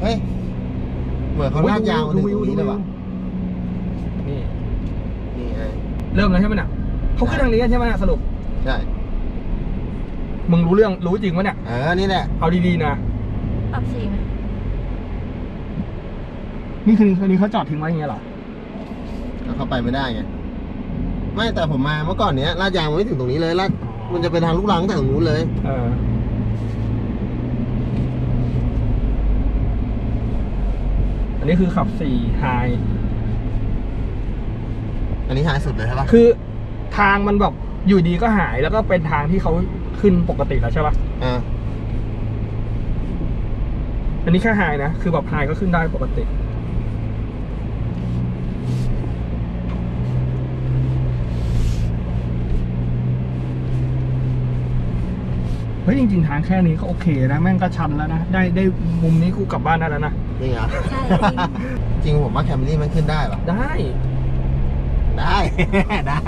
เฮ้ย เหมือนเขาลากยาวมาถึงตรงนี้เลยว่ะนี่ นี่ไงเริ่มแล้วใช่ไหมเนี่ยเขาขึ้นทางนี้กันใช่ไหมเนี่ยสรุป ใช่ มึงรู้เรื่องรู้จริงปะเนี่ย เออ นี่แหละ เอาดีๆนะ ปรับสีไหมนี่คืออันนี้เขาจอดทิ้งไว้อย่างเงี้ยเหรอ ก็เข้าไปไม่ได้ไง ไม่แต่ผมมาเมื่อก่อนเนี้ยลาดยางมันไม่ถึงตรงนี้เลยลาดมันจะเป็นทางลูกรังแต่ตรงนู้นเลย เออ อันนี้คือขับสี่ไฮอันนี้หายสุดเลยใช่ปะคือทางมันแบบอยู่ดีก็หายแล้วก็เป็นทางที่เขาขึ้นปกติแล้วใช่ปะอ่าอันนี้แค่ไฮนะคือแบบไฮก็ขึ้นได้ปกติ เฮ้ยจริงๆทางแค่นี้ก็โอเคนะแม่งก็ชันแล้วนะได้ได้มุมนี้กูกลับบ้านได้แล้วนะ จริงเหรอใช่จริงผมว่าแคมรี่มันขึ้นได้ปะได้ ได้ ได้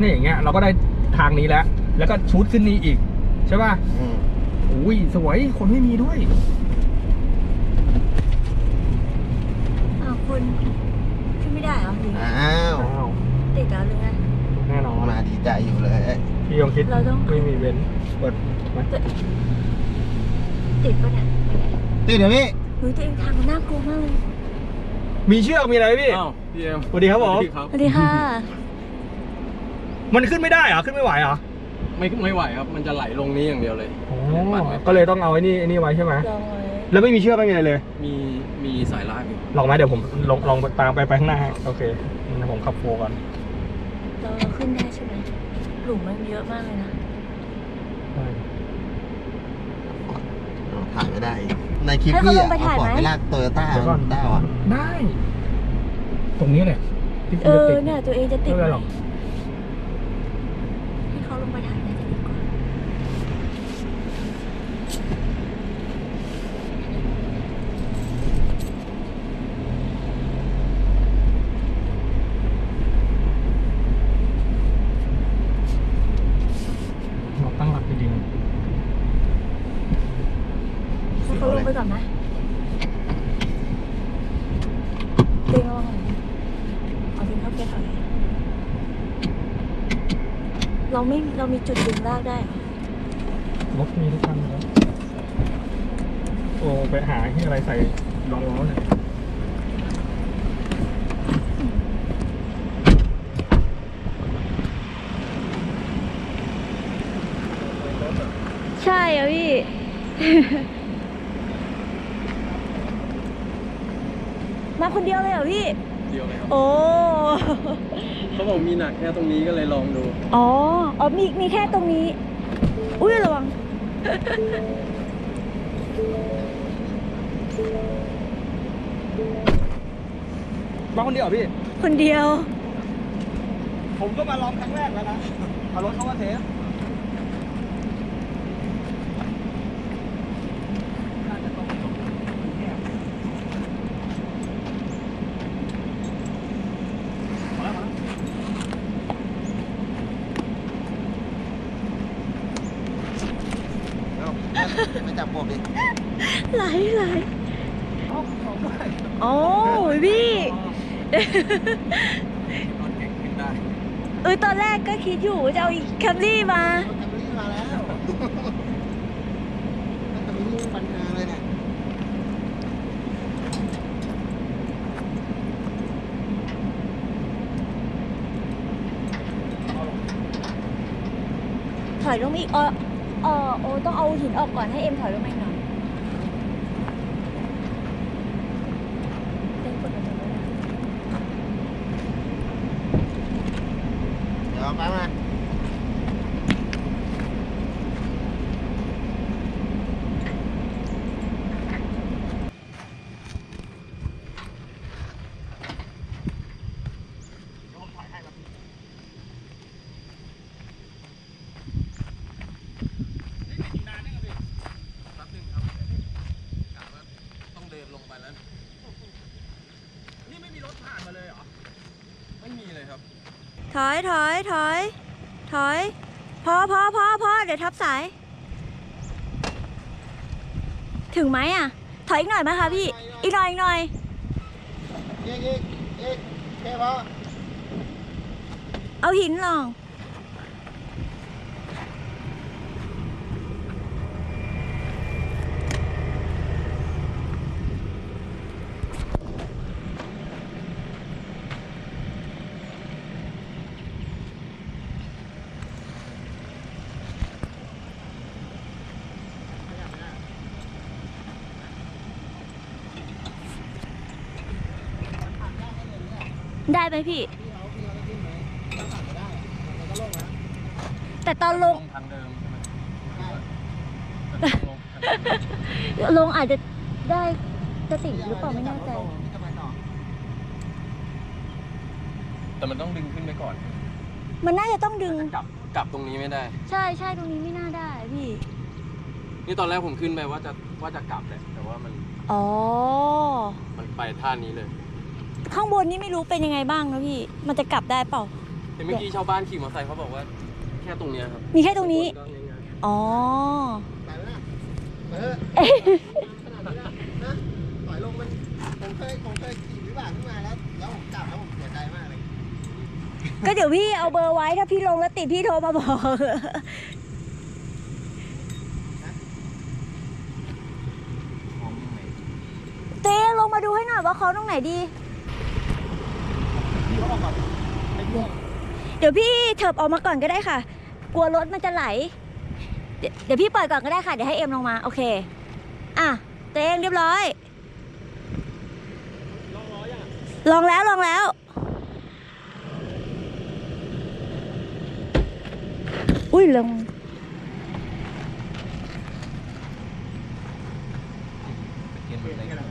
นี่อย่างเงี้ยเราก็ได้ทางนี้แล้ว แล้วก็ชูดขึ้นนี้อีก ใช่ป่ะอืมอุ้ยสวยคนไม่มีด้วย อ้าวคุณขึ้นไม่ได้เหรอหรืออ้าวอ้าวติดแล้วหรือไง แน่นอนมาดีใจอยู่เลย พี่ยงคิดเราต้อง ไม่มีเว้นเปิดไหม ติดปะเนี่ยไปไหนตีเดี๋ยวนี้เฮ้ยตัวเองทางมันน่ากลัวมากเลยมีเชือกมีอะไรไหมพี่อ้าวพี่เอ็มสวัสดีครับผมสวัสดีครับสวัสดีค่ะ มันขึ้นไม่ได้เหรอขึ้นไม่ไหวเหรอไม่ไม่ไหวครับ มันจะไหลลงนี้อย่างเดียวเลยอ๋อก็เลยต้องเอาไอ้นี่ไอ้นี่ไว้ใช่ไหมลองเลยแล้วไม่มีเชือกไม่มีอะไรเลย มีมีสายลากอยู่ลองไหมเดี๋ยวผมลองลองตามไปไปข้างหน้าให้โอเคงั้นผมขับโฟก่อนเราเราขึ้นได้ใช่ไหมหลุมมันเยอะมากเลยนะอ๋อ ถ่ายไม่ได้ ในคลิปพี่อะเอาฟอร์ดไปลากโตโยต้าเดี๋ยวก่อน ได้วะได้ ตรงนี้แหละที่เอคุณจะอติดเนี่ยตัวเองจะติไม่ดเป็นไรหรอกให้เขาลงไปถ่ายน่าจะดีกว่า เราตั้งหลักดีๆนะ ให้ เขาลงไปก่อนนะเตียงระวังหน่อยเอาดึงเข้าเกียร์ถอยเราไม่เรามีจุดดึงลากได้เหรอรถมีทุกคันแล้วโอ้ไปหาที่อะไรใส่รองล้อเนี่ยใช่อะพี่ มาคนเดียวเลยเหรอพี่ เดียวเลยครับโอ้เขาบอกมีหนักแค่ตรงนี้ก็เลยลองดู อ๋ออ๋อมีมีแค่ตรงนี้ อุ้ยระวัง มาคนเดียวเหรอพี่ คนเดียว ผมก็มาลองครั้งแรกแล้วนะเอารถเข้ามาเทสน่าจะต้องจบแคบมาแล้วมาแล้ว เอ้าไม่จับผม ดิ ไหลไหลเอาเอาด้วยโอ้ยพี่ รถเก่งขึ้นได้เออตอนแรกก็คิดอยู่ว่าจะเอาอีกแคมรี่มาแคมรี่มาแล้วแคมรี่ปัญหาเลยเนี่ยถอยลงมาอีกเออ เออโอต้องเอาหินออกก่อนให้เอ็มถอยลงมาอีกหน่อยเต้นกดลงมาด้วยนะเดี๋ยวเอาแป๊บมา แป๊บนึงครับกะว่าต้องเดินลงไปแล้ว นี่ไม่มีรถผ่านมาเลยเหรอ ไม่มีเลยครับ ถอยถอยถอยถอยพอพอพอพอเดี๋ยวทับสาย ถึงไหมอะ ถอยอีกหน่อยไหมคะพี่ อีกหน่อยอีกหน่อยอีกอีกอีกโอเคพอเอาหินลอง ได้ไหมพี่ แต่ตอนลง ทางเดิมใช่ไหมลงอาจจะได้จะติดหรือเปล่าไม่แน่ใจ แต่มันต้องดึงขึ้นไปก่อนมันน่าจะต้องดึง กลับกลับตรงนี้ไม่ได้ ใช่ใช่ตรงนี้ไม่น่าได้พี่ นี่ตอนแรกผมขึ้นไปว่าจะว่าจะกลับแหละแต่ว่ามันอ๋อ มันไปท่านี้เลย ข้างบนนี่ไม่รู้เป็นยังไงบ้างนะพี่ มันจะกลับได้เปล่าแต่เมื่อกี้ชาวบ้านขี่มอเตอร์ไซค์เขาบอกว่า แค่ตรงเนี้ยครับมีแค่ตรงนี้ข้าบก็ง่ายอ๋อ ไปไหมล่ะเออขนาดนี้นะนะถอยลงมันผมเคยผมเคยขี่วิบากขึ้นมาแล้ว แล้วผมกลับแล้วผมเสียใจมากเลยก็เดี๋ยวพี่เอาเบอร์ไว้ถ้าพี่ลงแล้วติดพี่โทรมาบอก เต้ลงมาดูให้หน่อยว่าเขาตรงไหนดีพี่ เขาบอกก่อนไม่พ่วงเดี๋ยวพี่เถิบออกมาก่อนก็ได้ค่ะ กลัวรถมันจะไหล เดี๋ยวเดี๋ยวพี่ปล่อยก่อนก็ได้ค่ะ เดี๋ยวให้เอ็มลงมา โอเค อะเตงเรียบร้อยลองแล้วลองแล้ว อุ้ยลง ๆเป็นเกณฑ์เหมือนอะไร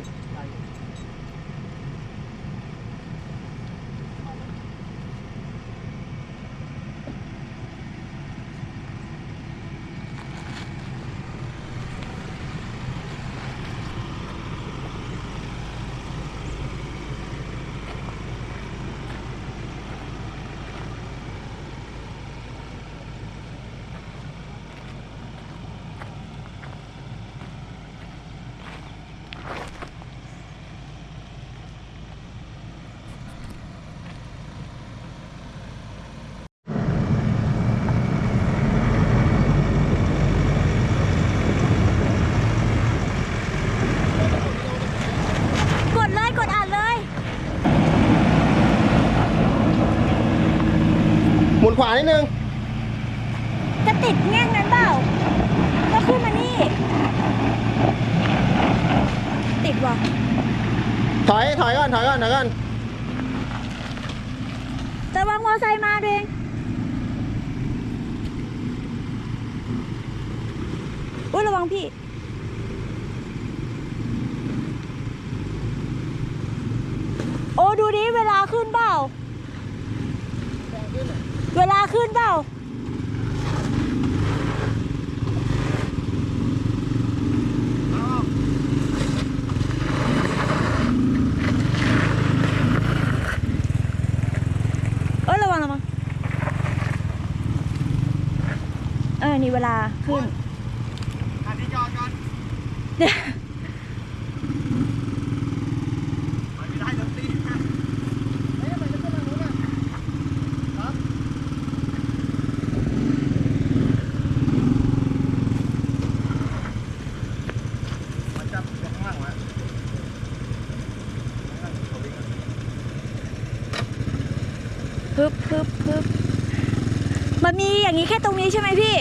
กดเลยกดอ่านเลย หมุนขวานิดนึง จะติดแง่งนั้น เปล่าก็ขึ้นมานี่ ติดว่ะถอย ถอยก่อน ถอยก่อน ถอยก่อนแต่วางมอไซค์มาเองอุ้ยระวังพี่โอ้ดูดิเวลาขึ้นเปล่า เวลาขึ้นเปล่า เอ้ยระวังระวัง เออ นี่เวลาขึ้นอันนี้จอดก่อนเดี๋ยวมันไม่ได้ดนตรีเฮ้ยมันจะขึ้นทางนู้นอะครับมันจะอยู่ข้างล่างวะพึบพึบพึบ มันมีอย่างนี้แค่ตรงนี้ใช่ไหมพี่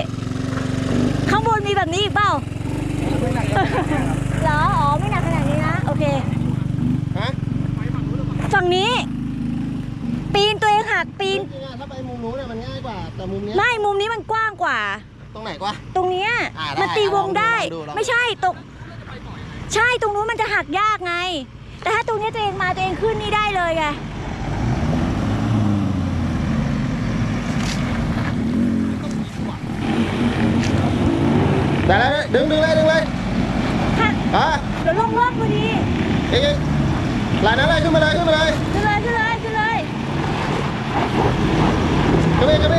ข้างบนมีแบบนี้อีกเปล่าเหรอ อ๋อ ไม่หนักขนาดนี้นะ โอเค ฮะฝั่งนี้ ปีนตัวเองหักปีน จริงๆอะถ้าไปมุมนู้นเนี่ยมันง่ายกว่า แต่มุมเนี้ยไม่ มุมนี้มันกว้างกว่า ตรงไหนกว่า ตรงเนี้ยอ่าได้มันตีวงได้ ลองดูลองดู ไม่ใช่ตรงใช่ตรงนู้นมันจะหักยากไง แต่ถ้าตรงเนี้ยตัวเองมาตัวเองขึ้นนี่ได้เลยไง ได้แล้วดึงดึงเลยดึงเลยหักอะเดี๋ยวลงรอบพอดีเอ๊ะหลายนั้นเลยขึ้นมาเลยขึ้นมาเลยขึ้นเลยขึ้นเลยขึ้นเลยขึ้นไปขึ้นไป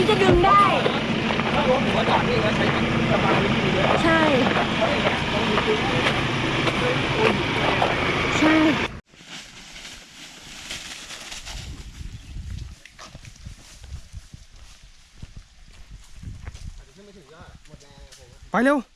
ี้จะดึงได้ ใช่ ใช่ไปเร็ว